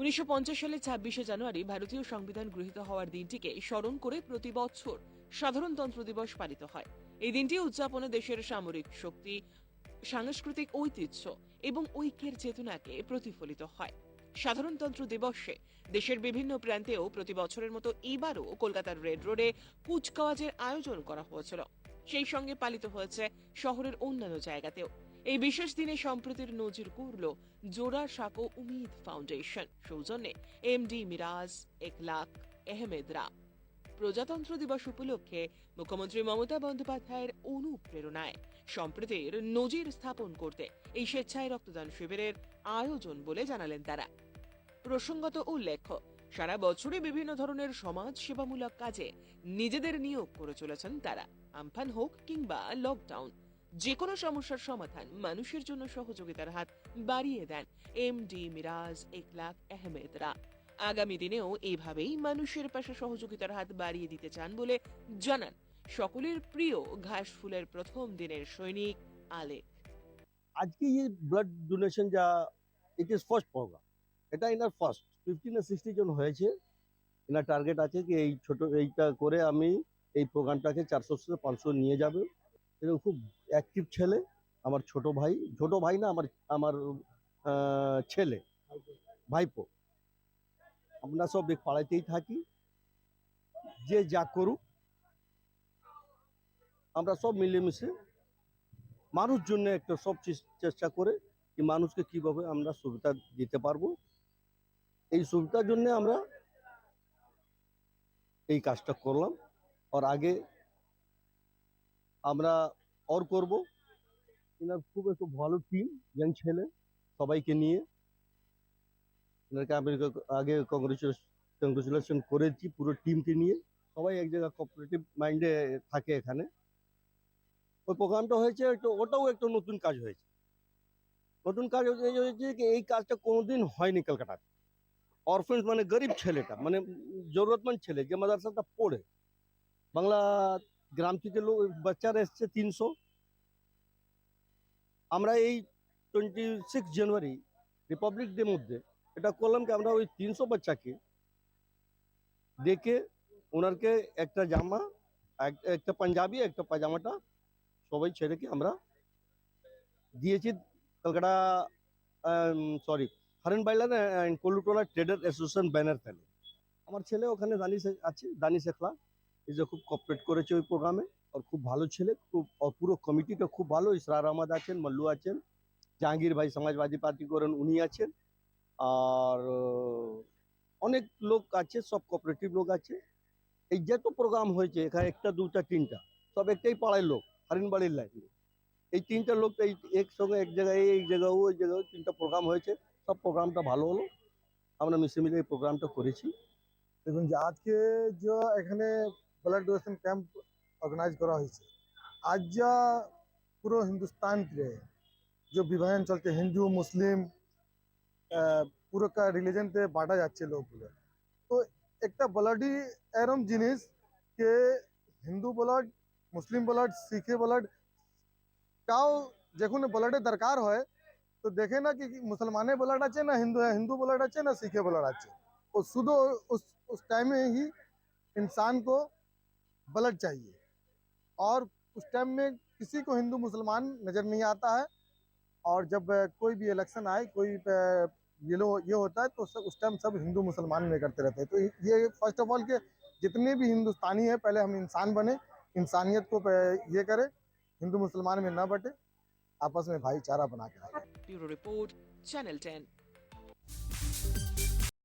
উনিশশো সালের ছাব্বিশে জানুয়ারি ভারতীয় সংবিধান গৃহীত হওয়ার দিনটিকে স্মরণ করে প্রতি বছর সাধারণতন্ত্র দিবস পালিত হয়। এই দিনটি উদযাপনে দেশের সামরিক শক্তি, সাংস্কৃতিক ঐতিহ্য এবং ঐক্যের চেতনাকে প্রতিফলিত হয়। সাধারণতন্ত্র দিবসে দেশের বিভিন্ন প্রান্তেও প্রতি বছরের মতো এবারও কলকাতার রেড রোডে কুচকাওয়াজের আয়োজন করা হয়েছিল। সেই সঙ্গে পালিত হয়েছে শহরের অন্যান্য জায়গাতেও। এই বিশেষ দিনে সম্প্রতির নজির করল জোড়া সাকো উমিদ ফাউন্ডেশন। সৌজন্যে এম ডি মিরাজ, একলাক, আহমেদরা। প্রজাতন্ত্র দিবস উপলক্ষে মুখ্যমন্ত্রী মমতা বন্দ্যোপাধ্যায়ের অনুপ্রেরণায় সম্প্রীতির নজির স্থাপন করতে এই স্বেচ্ছায় রক্তদান শিবিরের আয়োজন বলে জানালেন তারা। প্রসঙ্গত উল্লেখ্য সারা বছরে বিভিন্ন ধরনের সমাজ সেবামূলক কাজে নিজেদের নিয়োগ করে চলেছেন তারা। আমফান হোক কিংবা লকডাউন যে কোনো সমস্যার সমাধান মানুষের জন্য সহযোগিতার হাত বাড়িয়ে দেন এম ডি মিরাজ একলাক আহমেদরা আগামী দিনেও এইভাবেই মানুষের পাশে সহযোগিতার হাত বাড়িয়ে দিতে চান বলে জানান সকলের প্রিয় ঘাস ফুলের প্রথম দিনের সৈনিক আলেক। আজকে ব্লাড ডোনেশন যা ইট ইজ ফার্স্ট প্রোগ্রাম এটা এনার ফার্স্ট ফিফটিন সিক্সটি জন হয়েছে। এনার টার্গেট আছে কি এই ছোট, এইটা করে আমি এই প্রোগ্রামটাকে চারশো থেকে পাঁচশো নিয়ে যাবে। এটা খুব অ্যাক্টিভ ছেলে, আমার ছোট ভাই। ছোট ভাই না, আমার আমার ছেলে। ভাইপো। আমরা সব পাড়াতেই থাকি। যে যা করুক, আমরা সব মিলেমিশে মানুষ জন্য একটা সব চেষ্টা করে মানুষকে কীভাবে আমরা সুবিধা দিতে পারব। এই সুবিধার জন্য আমরা এই কাজটা করলাম। আর আগে আমরা ওর করব। এনার খুব একটু ভালো টিম ইয়াং ছেলে, সবাইকে নিয়ে। এনারকে আমি আগে কংগ্রেচুলেশন কংগ্রেচুলেশন করেছি পুরো টিমকে নিয়ে। সবাই এক জায়গায় কোঅপারেটিভ মাইন্ডে থাকে এখানে। ওই প্রোগ্রামটা হয়েছে একটু, ওটাও একটা নতুন কাজ হয়েছে। নতুন কাজ হয়েছে এই কাজটা কোনোদিন হয়নি কলকাতাতে। অরফেন্স মানে গরিব ছেলেটা মানে জরুরতমন্দ ছেলে যে মাদ্রাসাটা পড়ে। বাংলা গ্রাম থেকে লোক, বাচ্চারা এসছে তিনশো। আমরা এই twenty six January republic day মধ্যে এটা করলাম কি, আমরা ওই তিনশো বাচ্চাকে দেখে ওনারকে একটা জামা একটা পাঞ্জাবি, একটা পাজামাটা সবাই ছেলেকে আমরা দিয়েছি কলকাতা সরি হারেন বাইলার কলুটোলা ট্রেডার অ্যাসোসিয়েশন ব্যানার ফেলে আমার ছেলে ওখানে দানি আছে, দানি শেখলা। এই যে খুব কপারেট করেছে ওই প্রোগ্রামে আর খুব ভালো ছেলে, খুব পুরো কমিটিটা খুব ভালো। ইসরার আহমদ আছেন, মল্লু আছেন, জাহাঙ্গীর ভাই সমাজবাদী পার্টি করেন, উনি আছেন। আর অনেক লোক আছে, সব কোঅপারেটিভ লোক আছে। এই যত প্রোগ্রাম হয়েছে, এখানে একটা, দুটা, তিনটা, সব একটাই পাড়ায় লোক হারিনবাড়ির লাইন এই তিনটা লোক এই একসঙ্গে এক জায়গায়, এই জায়গায়, ওই জায়গায় তিনটা প্রোগ্রাম হয়েছে। সব প্রোগ্রামটা ভালো হলো। আমরা মিশে মিলে এই প্রোগ্রামটা করেছি। দেখুন, যে আজকে যে এখানে ব্লাড ডোনেশন ক্যাম্প অর্গানাইজ করা হয়েছে, আজ যা পুরো হিন্দুস্তানকে যে বিভাজন চলছে, হিন্দু, মুসলিম পুরো রিলিজনতে বাঁটা যাচ্ছে লোকগুলো। তো একটা ব্লাডই এরম জিনিস যে হিন্দু ব্লাড মুসলিম ব্লাড শিখে ব্লাড काउ जेखुने ब्लडे दरकार होए तो देखे ना कि मुसलमाने ब्लड अच्छे ना, हिंदू है, हिंदू ब्लड अच्छे ना, सिखे ब्लड चे। तो और सुधो उस उस टाइम में ही इंसान को बलड चाहिए। और उस टाइम में किसी को हिंदू मुसलमान नज़र नहीं आता है, और जब कोई भी इलेक्शन आए, कोई ये लो, ये होता है तो सब उस टाइम सब हिंदू मुसलमान में करते रहते हैं। तो ये फ़र्स्ट ऑफ़ ऑल के जितने भी हिंदुस्तानी है, पहले हम इंसान बने, इंसानियत को ये करें हिंदू मुसलमान में न बटे आपस में भाईचारा बना के ब्यूरो रिपोर्ट चैनल टेन।